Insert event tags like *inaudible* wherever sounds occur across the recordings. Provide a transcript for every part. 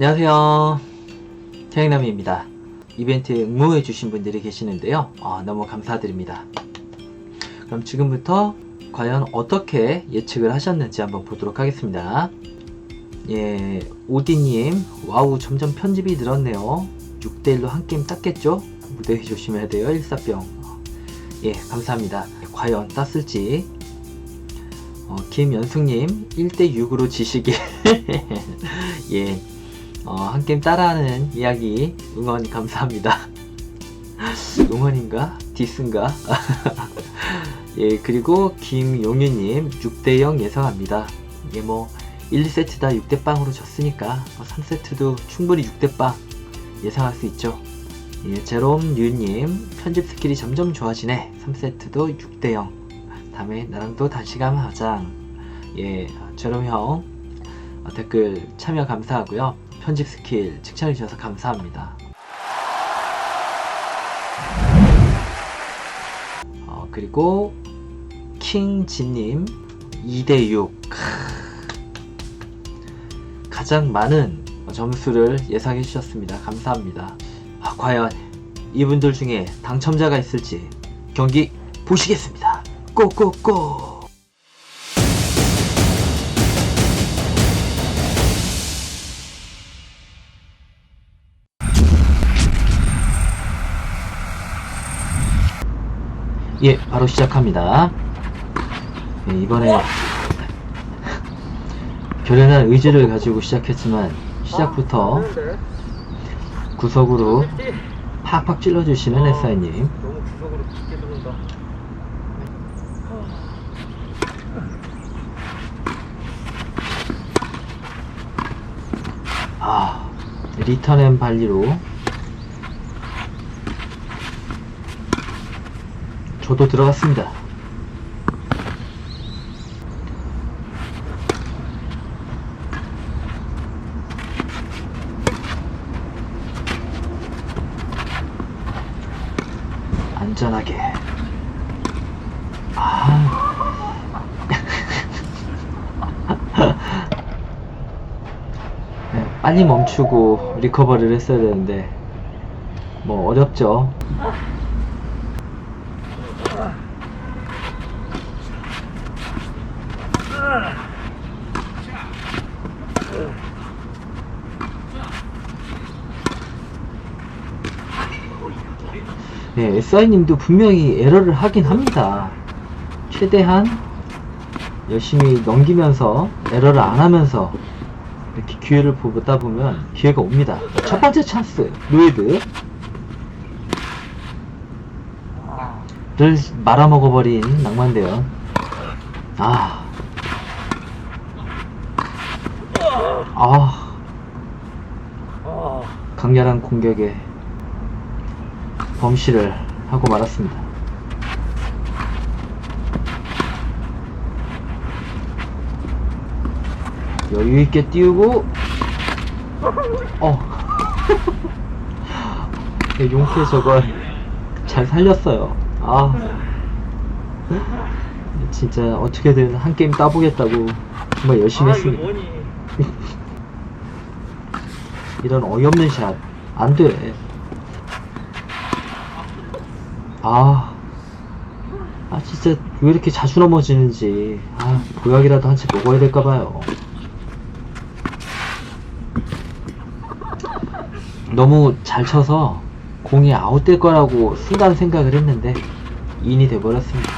안녕하세요. 태양남입니다. 이벤트에 응모해주신 분들이 계시는데요. 아, 너무 감사드립니다. 그럼 지금부터 과연 어떻게 예측을 하셨는지 한번 보도록 하겠습니다. 예, 오디님, 와우, 점점 편집이 늘었네요. 6대1로 한 게임 땄겠죠? 무대 조심해야 돼요, 일사병. 예, 감사합니다. 과연 땄을지. 어, 김연숙님, 1대6으로 지시길. *laughs* 예, 어, 한 게임 따라하는 이야기 응원 감사합니다. *laughs* 응원인가? 디스인가? *laughs* 예, 그리고 김용유님 6대0 예상합니다. 이게 뭐 1, 2세트 다 6대0으로 졌으니까 3세트도 충분히 6대0 예상할 수 있죠. 예, 제롬 류님 편집 스킬이 점점 좋아지네. 3세트도 6대0. 다음에 나랑 또 단시간 하자. 예, 제롬 형 어, 댓글 참여 감사하고요. 편집 스킬 칭찬해 주셔서 감사합니다. 어, 그리고 킹진님 2대6 가장 많은 점수를 예상해 주셨습니다. 감사합니다. 아, 과연 이분들 중에 당첨자가 있을지 경기 보시겠습니다. 고고고! 예, 바로 시작합니다. 예, 이번에 결연한 의지를 가지고 시작했지만 시작부터 구석으로 팍팍 찔러주시는 SI님 너무 구석으로 깊게 들어온다. 아 리턴 앤 발리로 저도 들어갔습니다. 안전하게. 아. *laughs* 네, 빨리 멈추고 리커버리를 했어야 되는데 뭐 어렵죠 네, SI님도 분명히 에러를 하긴 합니다 최대한 열심히 넘기면서 에러를 안 하면서 이렇게 기회를 보다 보면 기회가 옵니다. 첫 번째 찬스, 로이드. 를 말아먹어버린 낭만대원. 아. 아, 아, 강렬한 공격에 범실을 하고 말았습니다. 여유 있게 띄우고 어. *laughs* 네, 용케 저걸 잘 살렸어요. 아. 진짜 어떻게든 한 게임 따보겠다고 정말 열심히 아 했습니다? *laughs* 이런 어이없는 샷 안돼 아, 아 진짜 왜 이렇게 자주 넘어지는지. 아 보약이라도 한 채 먹어야 될까봐요. 너무 잘 쳐서 공이 아웃될 거라고 순간 생각을 했는데 인이 돼버렸습니다.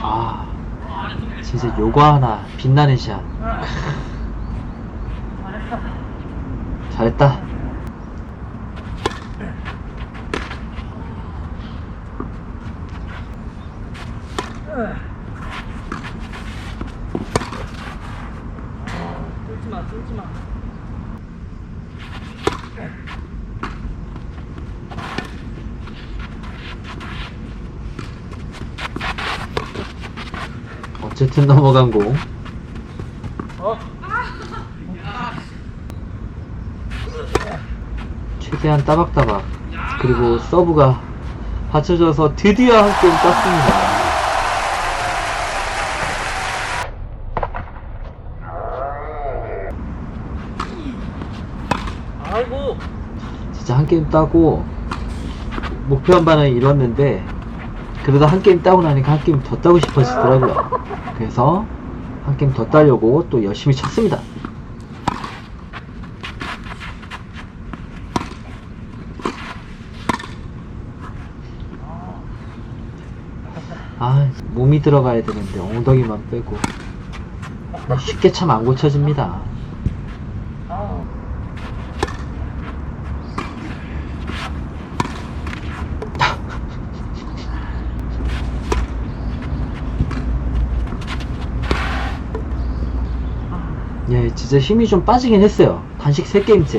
아 진짜 요거 하나 빛나는 샷 잘했다 어쨌든 넘어간 공. 어? 최대한 따박따박. 그리고 서브가 받쳐져서 드디어 한 게임 땄습니다. 진짜 한 게임 따고 목표 한 바는 잃었는데 그래도 한 게임 따고 나니까 한 게임 더 따고 싶어지더라고요. 그래서 한 게임 더 따려고 또 열심히 쳤습니다. 아, 몸이 들어가야 되는데 엉덩이만 빼고 쉽게 참 안 고쳐집니다. 아. 예, 진짜 힘이 좀 빠지긴 했어요. 단식 3게임째.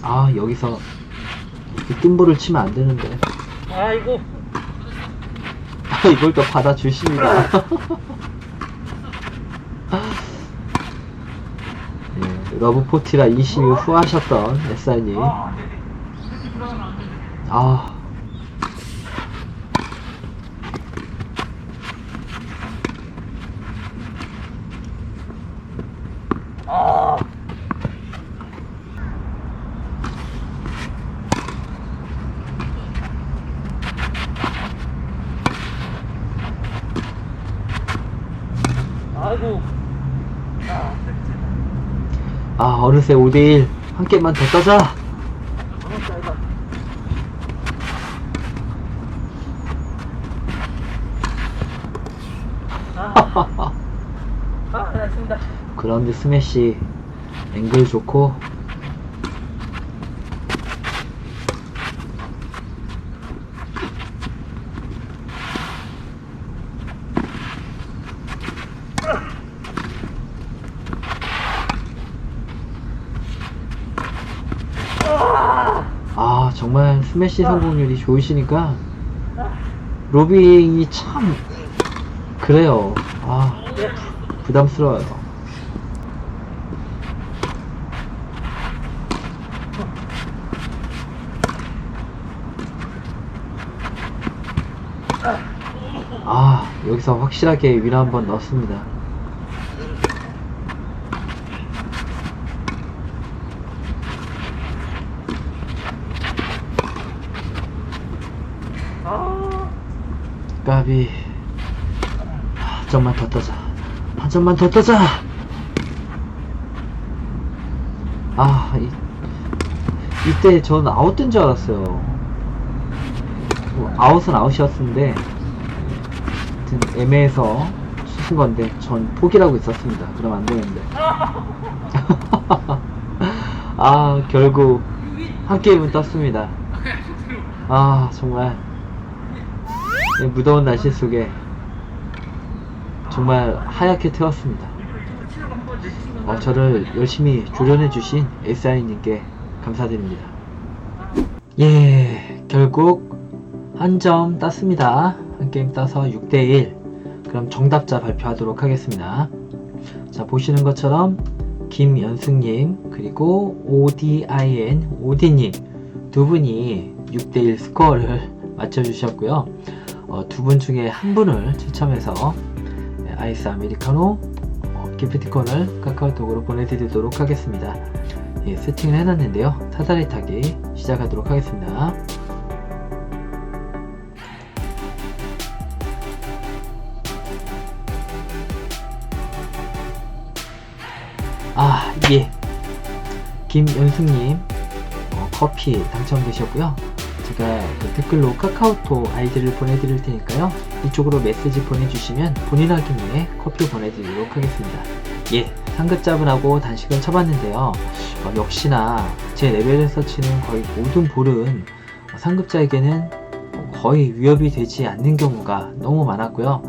아, 여기서 뜸볼을 치면 안 되는데. 아이고. 아, *laughs* 이걸 또 받아주십니다. *laughs* 예, 러브포티라 20일 후 하셨던 SR님. 아. 아이고. 아, 아, 어느새 5대1. 한 게임만 더 따자. 아, 아. 그라운드 스매시. 앵글 좋고. 아, 정말 스매시 성공률이 좋으시니까 로빙이 참 그래요. 아, 예. 부담스러워요. 아, 여기서 확실하게 위로 한번 넣었습니다. 아, 까비. 한 점만 더 따자. 한 점만 더 따자. 아, 이, 이때 전 아웃된 줄 알았어요. 뭐, 아웃은 아웃이었는데, 애매해서 수신 건데, 전 포기라고 있었습니다. 그럼 안 되는데. *laughs* 아, 결국, 한 게임은 떴습니다. 아, 정말. 이 무더운 날씨 속에 정말 하얗게 태웠습니다. 어, 저를 열심히 조련해주신 SI님께 감사드립니다. 예, 결국 한 점 땄습니다. 한 게임 따서 6대1. 그럼 정답자 발표하도록 하겠습니다. 자, 보시는 것처럼 김연승님, 그리고 ODIN, 오디님 두 분이 6대1 스코어를 *laughs* 맞춰주셨고요. 어, 두분 중에 한 분을 추첨해서 네, 아이스 아메리카노 어, 기프티콘을 카카오톡으로 보내드리도록 하겠습니다. 예, 세팅을 해놨는데요. 사다리 타기 시작하도록 하겠습니다. 아, 예. 김연승님, 어, 커피 당첨되셨고요. 제가 그 댓글로 카카오톡 아이디를 보내드릴 테니까요. 이쪽으로 메시지 보내주시면 본인 확인에 커피 보내드리도록 하겠습니다. 예, 상급자분하고 단식을 쳐봤는데요. 어, 역시나 제 레벨에서 치는 거의 모든 볼은 어, 상급자에게는 거의 위협이 되지 않는 경우가 너무 많았고요.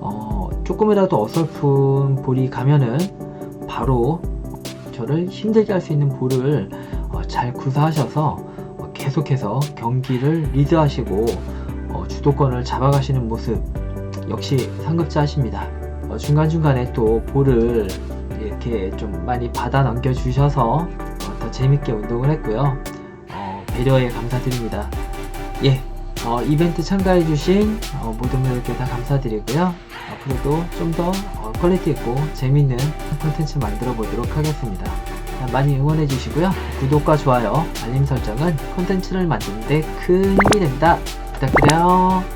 어, 조금이라도 어설픈 볼이 가면은 바로 저를 힘들게 할 수 있는 볼을 어, 잘 구사하셔서 어, 계속해서 경기를 리드하시고 어, 주도권을 잡아가시는 모습 역시 상급자 하십니다. 어, 중간중간에 또 볼을 이렇게 좀 많이 받아 넘겨주셔서 어, 더 재밌게 운동을 했고요. 어, 배려에 감사드립니다. 예, 어, 이벤트 참가해주신 어, 모든 분들께 다 감사드리고요. 앞으로도 좀더 어, 퀄리티 있고 재밌는 콘텐츠 만들어 보도록 하겠습니다. 많이 응원해 주시고요. 구독과 좋아요, 알림 설정은 콘텐츠를 만드는데 큰 힘이 됩니다. 부탁드려요.